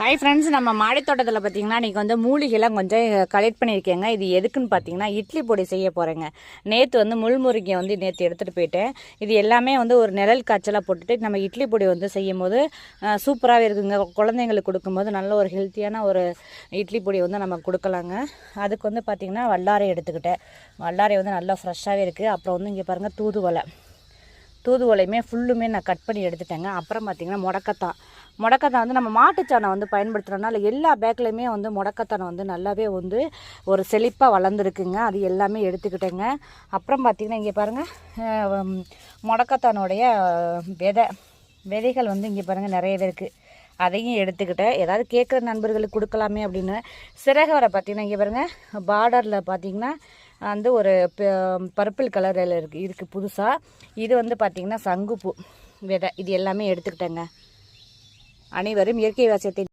Hi friends நம்ம மாடி தோட்டத்தில் பார்த்தீங்கன்னா இன்றைக்கி வந்து மூலிகைலாம் கொஞ்சம் கலெக்ட் பண்ணியிருக்கேங்க. இது எதுக்குன்னு பார்த்தீங்கன்னா இட்லி பொடி செய்ய போகிறேங்க நேற்று வந்து முள்முருகியை வந்து நேற்று எடுத்துகிட்டு போயிட்டேன். இது எல்லாமே வந்து ஒரு நிழல் காய்ச்சலாக போட்டுட்டு நம்ம இட்லி பொடி வந்து செய்யும் போது சூப்பராகவே இருக்குங்க. குழந்தைங்களுக்கு கொடுக்கும்போது நல்ல ஒரு ஹெல்த்தியான ஒரு இட்லி பொடி வந்து நம்ம கொடுக்கலாங்க. அதுக்கு வந்து பார்த்திங்கன்னா வல்லாரை எடுத்துக்கிட்டேன். வல்லாரை வந்து நல்லா ஃப்ரெஷ்ஷாகவே இருக்குது அப்புறம் வந்து இங்கே பாருங்கள் தூதுவலை தூதுவளையுமே ஃபுல்லுமே நான் கட் பண்ணி எடுத்துட்டேங்க. அப்புறம் பார்த்திங்கன்னா முடக்கத்தான். முடக்கத்தான் வந்து நம்ம மாட்டுச்சாணம் வந்து பயன்படுத்துகிறோம்னால எல்லா பேக்லேயுமே வந்து முடக்கத்தானை வந்து நல்லாவே வந்து ஒரு செழிப்பாக வளர்ந்துருக்குங்க. அது எல்லாமே எடுத்துக்கிட்டேங்க. அப்புறம் பார்த்திங்கன்னா இங்கே பாருங்கள் முடக்கத்தானுடைய விதை விதைகள் வந்து இங்கே பாருங்கள் நிறையவே இருக்குது அதையும் எடுத்துக்கிட்டேன். ஏதாவது கேட்குற நண்பர்களுக்கு கொடுக்கலாமே அப்படின்னு. சிறகவரை பார்த்திங்கன்னா இங்கே பாருங்கள் பார்டரில் பார்த்திங்கன்னா வந்து ஒரு பர்பிள் கலரில் இருக்குது இருக்குது புதுசாக இது வந்து பார்த்திங்கன்னா சங்குப்பூ விதை. இது எல்லாமே எடுத்துக்கிட்டேங்க. அனைவரும் இயற்கை வாசியத்தை